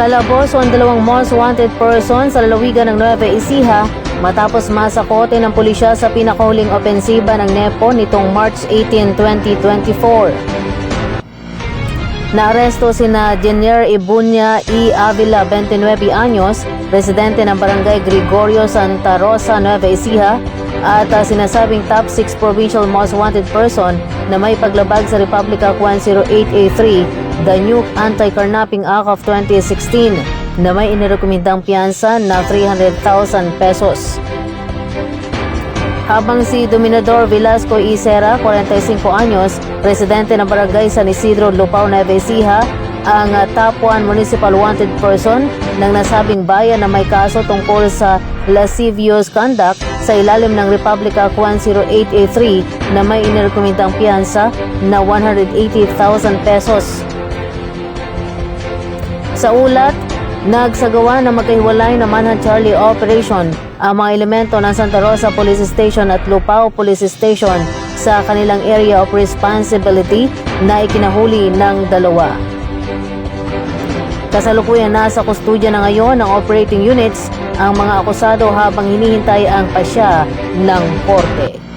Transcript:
Kalabos ang dalawang most wanted person sa lalawigan ng Nueva Ecija matapos masakote ng pulisya sa pinakahuling opensiba ng NEPO nitong March 18, 2024. Naaresto sina Jenier Ibunya E. Avila, 29 anyos, residente ng barangay Gregorio Santa Rosa, Nueva Ecija, at uh, sinasabing top 6 provincial most wanted person na may paglabag sa Republic Act 108A3, the new Anti-Carnapping Act of 2016, na may inirekomendang piyansa na 300,000 pesos. Habang si Dominador Velasco Isera, 45 anyos, residente ng barangay San Isidro, Lupao, Nueva Ecija, ang 1 municipal wanted person ng nasabing bayan na may kaso tungkol sa lascivious conduct sa ilalim ng Republic Act 108A3 na may inirekomendang piyansa na 180,000 pesos. Sa ulat, nagsagawa ng magkahiwalay na Manhunt Charlie Operation ang mga elemento ng Santa Rosa Police Station at Lupao Police Station sa kanilang area of responsibility na ikinahuli ng dalawa. Kasalukuyan nasa kustudya na ngayon ng operating units ang mga akusado habang hinihintay ang pasya ng korte.